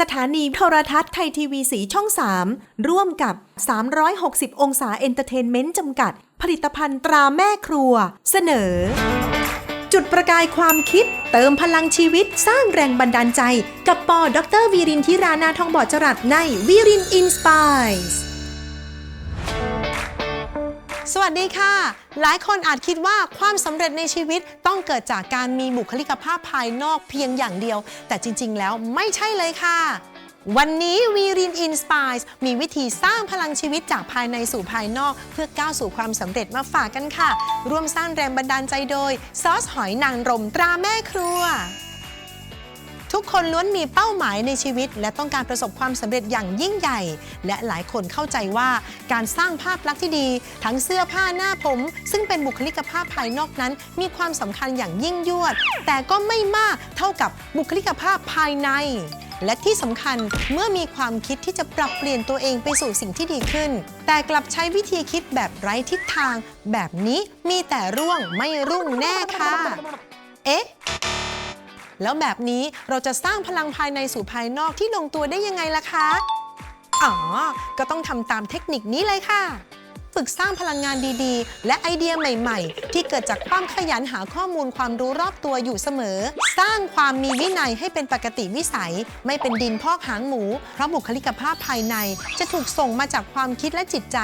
สถานีโทรทัศน์ไทยทีวีสีช่อง 3 ร่วมกับ 360 องศาเอนเตอร์เทนเมนต์จำกัด ผลิตภัณฑ์ตราแม่ครัว เสนอ จุดประกายความคิด เติมพลังชีวิตสร้างแรงบันดาลใจ กับปอดรวีรินทิรานาทองบอดจรัสในวีรินอินสปายส์ สวัสดีค่ะ หลายคนอาจคิดว่าความสำเร็จในชีวิตต้องเกิดจากการมีบุคลิกภาพภายนอกเพียงอย่างเดียว แต่จริง ๆ แล้วไม่ใช่เลยค่ะ วันนี้วีรินอินสปายมีวิธีสร้างพลังชีวิตจากภายในสู่ภายนอกเพื่อก้าวสู่ความสำเร็จมาฝากกันค่ะ ร่วมสร้างแรงบันดาลใจโดย ซอสหอยนางรมตราแม่ครัว ทุกคนล้วนมีเป้าหมายในชีวิต และต้องการประสบความสำเร็จอย่างยิ่งใหญ่ และหลายคนเข้าใจว่าการสร้างภาพลักษณ์ที่ดี ทั้งเสื้อผ้าหน้าผม ซึ่งเป็นบุคลิกภาพภายนอกนั้น มีความสำคัญอย่างยิ่งยวด แต่ก็ไม่มากเท่ากับบุคลิกภาพภายในและที่สำคัญเมื่อมีความคิดที่จะปรับเปลี่ยนตัวเองไปสู่สิ่งที่ดีขึ้น แต่กลับใช้วิธีคิดแบบไร้ทิศทาง แบบนี้มีแต่ร่วงไม่รุ่งแน่ค่ะ เอ๊ะ แล้วแบบนี้เราจะสร้างพลังภายในสู่ภายนอกที่ลงตัวได้ยังไงล่ะคะ อ๋อ ก็ต้องทำตามเทคนิคนี้เลยค่ะ ฝึกสร้างพลังงานดีๆ และไอเดียใหม่ๆ ที่เกิดจากความขยันหาข้อมูลความรู้รอบตัวอยู่เสมอ สร้างความมีวินัยให้เป็นปกติวิสัย ไม่เป็นดินพอกหางหมู เพราะบุคลิกภาพภายใน จะถูกส่งมาจากความคิดและจิตใจ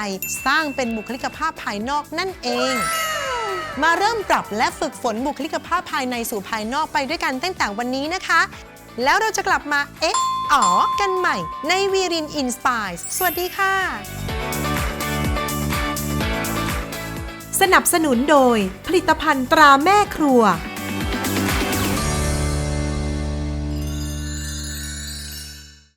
สร้างเป็นบุคลิกภาพภายนอกนั่นเอง มาเริ่มปรับและฝึกฝนบุคลิกภาพภายในสู่ภายนอกไปด้วยกันตั้งแต่วันนี้นะคะ แล้วเราจะกลับมาเอ๊ะอ๋อกันใหม่ ในวีรินอินสปายสวัสดีค่ะ สนับสนุนโดยผลิตภัณฑ์ตราแม่ครัว